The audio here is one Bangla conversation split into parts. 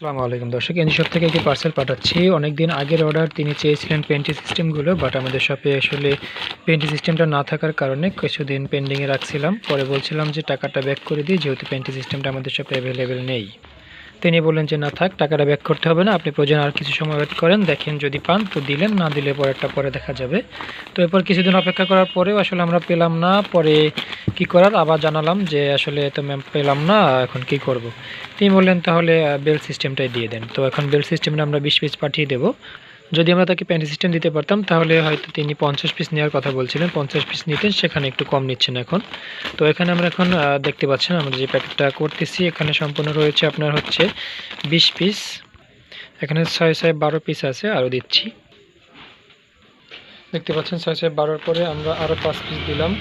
আসসালামু আলাইকুম। দর্শক, এনজি শপ থেকে একটি পার্সেল পাঠাচ্ছি। অনেক দিন আগের অর্ডার তিনি চেয়েছিলেন পেন্টি সিস্টেমগুলো বাট আমাদের শপে আসলে পেন্টি সিস্টেমটা না থাকার কারণে কিছুদিন পেন্ডিংয়ে রাখছিলাম। পরে বলছিলাম যে, টাকাটা ব্যাক করে দিই, যেহেতু পেন্টি সিস্টেমটা আমাদের শপে অ্যাভেলেবেল নেই। তিনি বললেন যে, না থাক, টাকাটা ব্যাক করতে হবে না, আপনি প্রয়োজন আর কিছু সময় ওয়েট করেন, দেখেন যদি পান তো দিলেন, না দিলে পরেরটা পরে দেখা যাবে। তো এরপর কিছুদিন অপেক্ষা করার পরেও আসলে আমরা পেলাম না। পরে কি করার? আবার জানালাম যে আসলে তো ম্যাম পেলাম না, এখন কি করব। তিনি বললেন, তাহলে বেল সিস্টেমটাই দিয়ে দেন। তো এখন বেল সিস্টেমটা আমরা বিশ পিস পাঠিয়ে দেবো। যদি আমরা তাকে প্যান্টি সিস্টেম দিতে পারতাম, তাহলে হয়তো তিনি পঞ্চাশ পিস নেওয়ার কথা বলছিলেন। পঞ্চাশ পিস নিতেন, সেখানে একটু কম নিচ্ছেন এখন। তো এখানে আমরা এখন দেখতে পাচ্ছেন, আমরা যে প্যাকেটটা করতেছি, এখানে সম্পূর্ণ রয়েছে আপনার হচ্ছে বিশ পিস এখানে ছয় ছয় বারো পিস আছে আরও দিচ্ছি। দেখতে পাচ্ছেন, ছয় ছয় বারোর পরে আমরা আরও পাঁচ পিস দিলাম।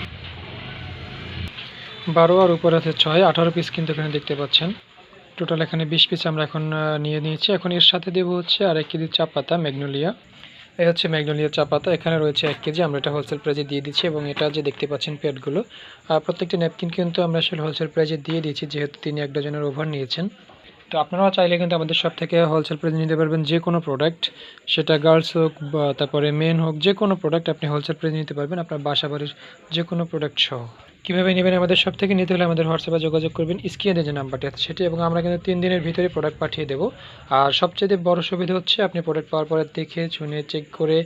বারো আর উপরে আছে ছয়, আঠারো পিস কিন্তু এখানে দেখতে পাচ্ছেন। টোটাল এখানে বিশ পিস আমরা এখন নিয়ে নিয়েছি। এখন এর সাথে দেবো হচ্ছে আর এক কেজি চা পাতা ম্যাগনোলিয়া। এই হচ্ছে ম্যাগনোলিয়া চা পাতা এখানে রয়েছে এক কেজি। আমরা এটা হোলসেল প্রাইজে দিয়ে দিচ্ছি এবং এটা যে দেখতে পাচ্ছেন প্যাডগুলো আর প্রত্যেকটি ন্যাপকিন কিন্তু আমরা আসলে হোলসেল প্রাইজে দিয়ে দিয়েছি, যেহেতু তিনি এক ডজনের ওভার নিয়েছেন। তো আপনারাও চাইলে কিন্তু আমাদের সব থেকে হোলসেল প্রাইজে নিতে পারবেন যে কোনো প্রোডাক্ট সেটা গার্লস হোক বা তারপরে মেন হোক, যে কোনো প্রোডাক্ট আপনি হোলসেল প্রাইজে নিতে পারবেন আপনার বাসা বাড়ির যে কোনো প্রোডাক্ট সহ। কীভাবে নেবেন আমাদের সব থেকে নিতে হলে আমাদের হোয়াটসঅ্যাপে যোগাযোগ করবেন স্ক্রিনে যে নাম্বারটি আছে সেটি এবং আমরা কিন্তু তিন দিনের ভিতরে প্রোডাক্ট পাঠিয়ে দেবো। আর সবচেয়ে বড় সুবিধা হচ্ছে আপনি প্রোডাক্ট পাওয়ার পরে দেখে, শুনে চেক করে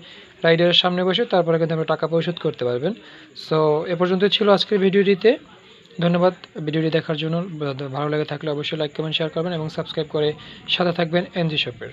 রাইডারের সামনে বসে তারপরে কিন্তু আমরা টাকা পরিশোধ করতে পারবেন। সো এ পর্যন্ত ছিল আজকের ভিডিওটিতে ধন্যবাদ ভিডিওটি দেখার জন্য। ভালো লাগে থাকলে অবশ্যই লাইক কমেন্ট শেয়ার করবেন এবং সাবস্ক্রাইব করে সাথে থাকবেন এনজি শপের।